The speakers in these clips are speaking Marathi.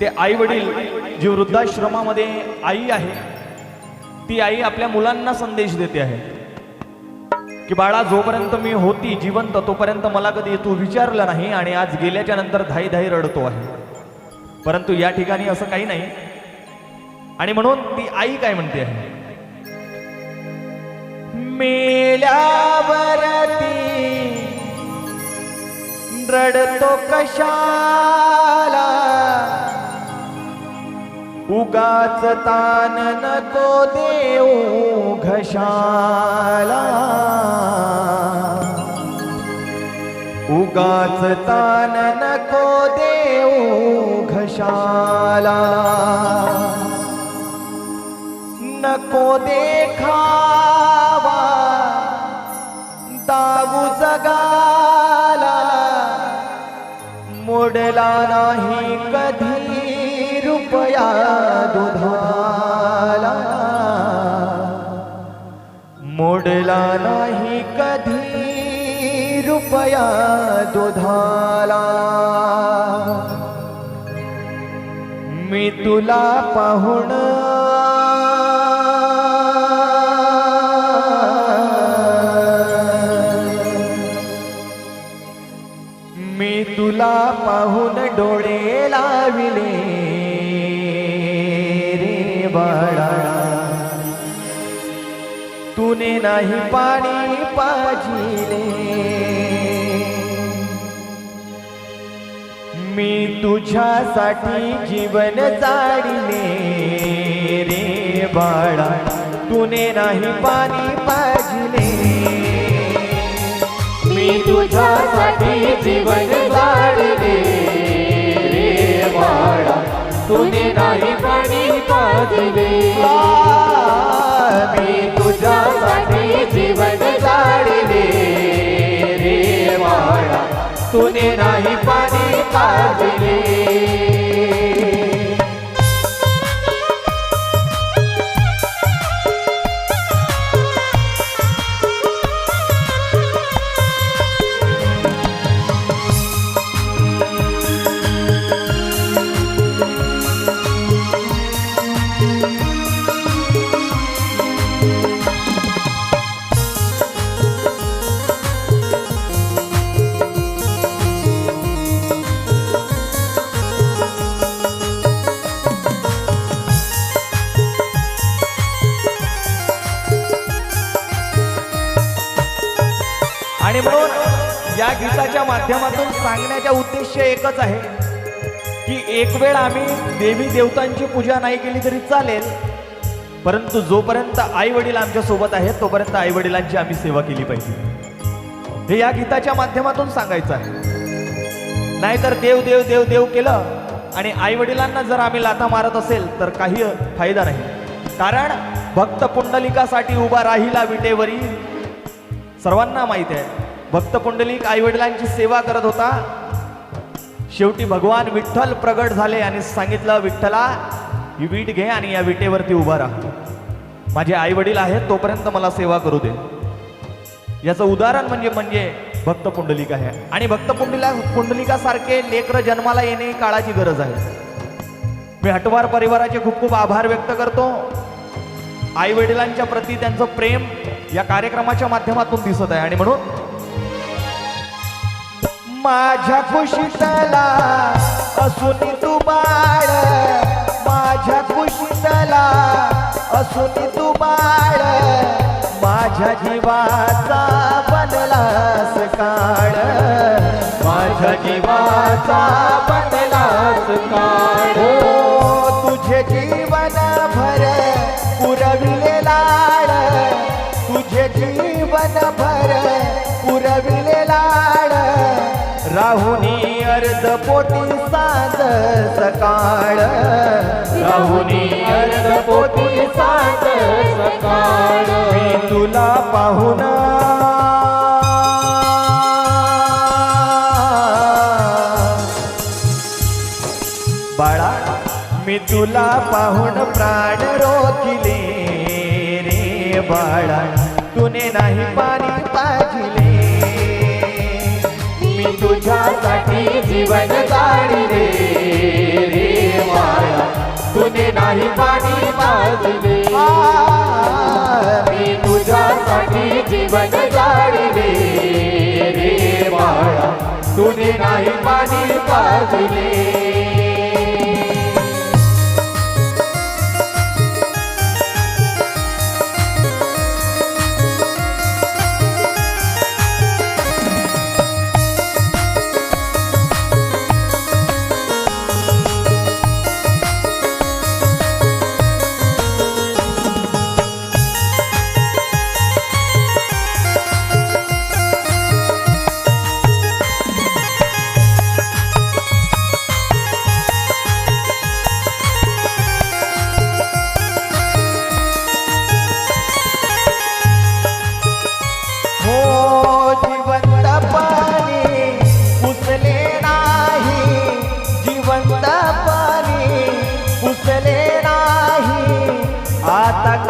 ते आई वडील जी वृद्धाश्रमामध्ये आई आहे ती आई आपल्या मुलांना संदेश देते आहे की बाळा जोपर्यंत मी होती जिवंत तोपर्यंत मला कधी तू विचारलं नाही आणि आज गेल्याच्यानंतर धाई धाई रडतो आहे. परंतु या ठिकाणी असं काही नाही. आणि म्हणून ती आई काय म्हणते आहे? मेल्यावर ती रडतो कशाला? उगाच तान नको देऊ घशाला. उगाच तान नको देऊ घशाला. नको देखावा दाऊ जगाला. मोडला नाही दुधाला मोडला नाही कधी रुपया दुधाला. मी तुला पाहुण मी तुला पाहून डोळे लाविले. बाळा तुने नाही पाणी पाजिले. मी तुझ्यासाठी जीवन जाडिले रे बाळा. तुने नाही पाणी पाजिले. मी तुझ्यासाठी जीवन तुने नाही पाणी पाजले मी तुझ्यासाठी जीवन जाडले रे बाळा. तुने नाही पाणी पाजले आणि म्हणून या गीताच्या माध्यमातून सांगण्याचा उद्देश एकच आहे की एक वेळ आम्ही देवी देवतांची पूजा नाही केली तरी चालेल परंतु जोपर्यंत आई वडील आमच्यासोबत आहेत तोपर्यंत आई वडिलांची आम्ही सेवा केली पाहिजे. हे या गीताच्या माध्यमातून सांगायचं आहे. नाहीतर देव देव देव देव केलं आणि आई वडिलांना जर आम्ही लाथा मारत असेल तर काही फायदा नाही. कारण भक्त पुंडलिकासाठी उभा राहिला विटेवरी सर्वांना माहीत आहे. भक्त पुंडलिक आईवडिलांची सेवा करत होता. शेवटी भगवान विठ्ठल प्रगट झाले आणि सांगितलं विठ्ठला ही वीट घे आणि या विटेवरती उभा राहा. माझे आई वडील आहेत तोपर्यंत मला सेवा करू दे. याचं उदाहरण म्हणजे म्हणजे भक्त पुंडलिक आहे. आणि भक्त पुंडलिका पुंडलिकासारखे लेकर जन्माला येणे काळाची गरज आहे. मी हटवार परिवाराचे खूप खूप आभार व्यक्त करतो. आई वडिलांच्या प्रती त्यांचं प्रेम या कार्यक्रमाच्या माध्यमातून दिसत आहे. आणि म्हणून माझ्या खुशीतला असून तू बाळ. माझ्या खुशीतला असून तू बाळ. माझ्या जीवाचा बनलास काळ माझ्या जीवाचा बनलास काळ हो, तुझे जीव भर पुरविले लाड. राहुनी अर्ध पोटी साज सकाळ. राहुनी अर्ध पोटी साज सकाळ. मी तुला पाहून. बाळा मी तुला पाहून प्राण रोखिले रे बाळा. तुझ्यासाठी जीवन काढले रे माया. तुने नाही पाणी पाजले मी तुझ्यासाठी जीवन जाडले रे माया. तुने नाही पाणी पाजले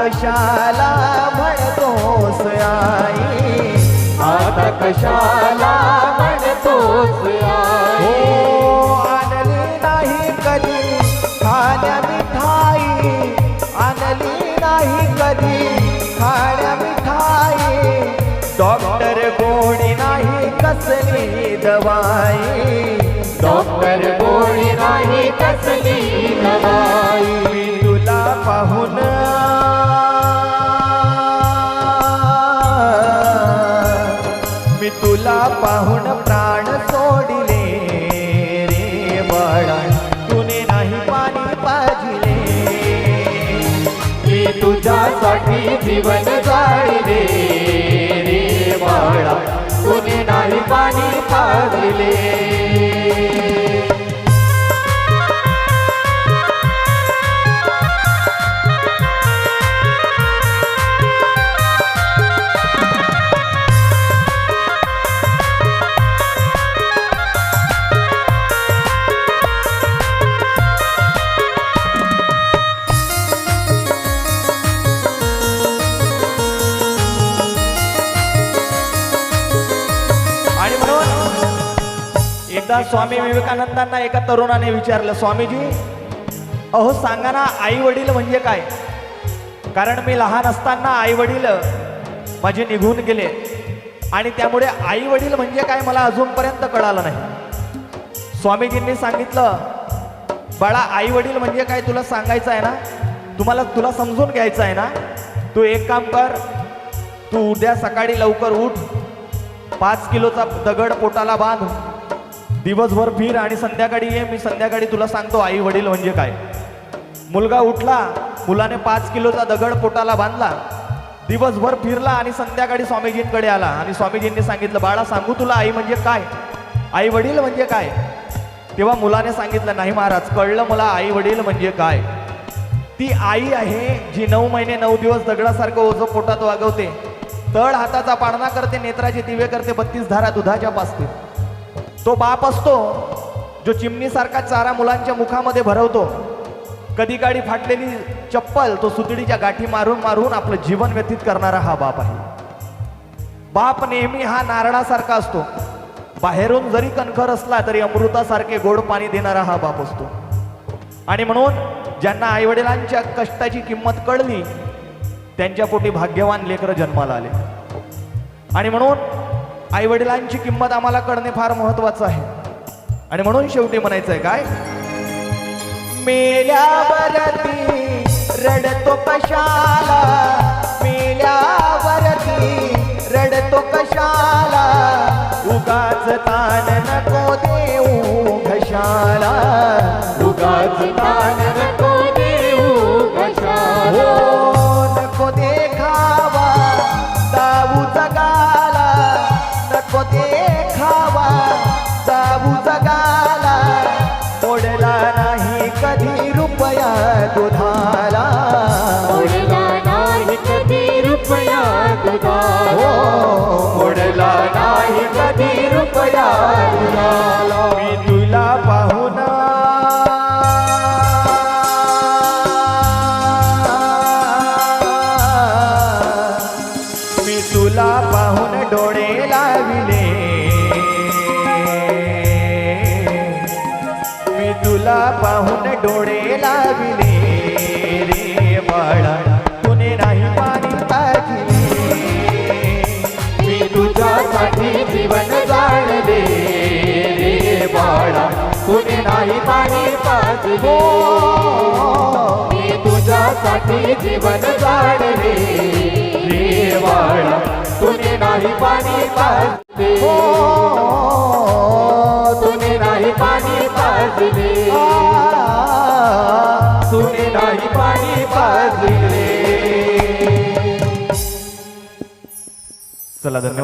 कशाला म्हणतोस आई? आता कशाला म्हणतोस हो आणली नाही कधी खाण्या मिठाई? आणली नाही कधी खाण्या मिठाई? डॉक्टर गोडी नाही कसली दवाई? डॉक्टर कोणी नाही कसली दवाई? मी तुला पाहून मी तुला पाहून प्राण सोडिले रे बाळा. तुने नाही पाणी पाजिले. मी तुझ्यासाठी जीवन जाळले रे बाळा. तुने नाही पाणी पाजले. एकदा स्वामी विवेकानंदांना एका तरुणाने विचारलं स्वामीजी अहो सांगा ना आई वडील म्हणजे काय? कारण मी लहान असताना आई वडील माझे निघून गेले आणि त्यामुळे आई वडील म्हणजे काय मला अजूनपर्यंत कळालं नाही. स्वामीजींनी सांगितलं बाळा आई वडील म्हणजे काय तुला सांगायचं आहे ना? तुम्हाला तुला समजून घ्यायचं आहे ना? तू एक काम कर तू उद्या सकाळी लवकर उठ पाच किलोचा दगड पोटाला बांध दिवसभर फिर आणि संध्याकाळी ये मी संध्याकाळी तुला सांगतो आई वडील म्हणजे काय? मुलगा उठला मुलाने पाच किलोचा दगड पोटाला बांधला दिवसभर फिरला आणि संध्याकाळी स्वामीजींकडे आला. आणि स्वामीजींनी सांगितलं बाळा सांगू तुला आई म्हणजे काय? आई वडील म्हणजे काय? तेव्हा मुलाने सांगितलं नाही महाराज कळलं मला आई वडील म्हणजे काय? ती आई आहे जी नऊ महिने नऊ दिवस दगडासारखं ओझं पोटात वागवते. तळ हाताचा पाळणा करते नेत्राचे दिवे करते बत्तीस धारा दुधाच्या पाचते तो बाप असतो जो चिमणीसारखा चारा मुलांच्या मुखामध्ये भरवतो. कधी काळी फाटलेली चप्पल तो सुतडीच्या गाठी मारून मारून आपलं जीवन व्यतीत करणारा हा बाप आहे. बाप नेहमी हा नारळासारखा असतो. बाहेरून जरी कणखर असला तरी अमृतासारखे गोड पाणी देणारा हा बाप असतो. आणि म्हणून ज्यांना आईवडिलांच्या कष्टाची किंमत कळली त्यांच्या पोटी भाग्यवान लेकरं जन्माला आले. आणि म्हणून आईवडिलांची किंमत आम्हाला कळणे फार महत्वाचं आहे. आणि म्हणून शेवटी म्हणायचं आहे काय मेल्यावरती रडतो कशाला? मेल्यावरती रडतो कशाला? उगाच ताण नको देऊ घशाला. उगाच ताण नको तुला पाहून डोळे लाविले रे बाळा. तुने नाही पाणी पाजले. मी तुझ्यासाठी जीवन जाणले रे बाळा. तुने नाही पाणी पाजले. मी तुझ्यासाठी जीवन जाणले रे बाळा. तुने नाही पाणी पाजले. ಧನ್ಯವಾದ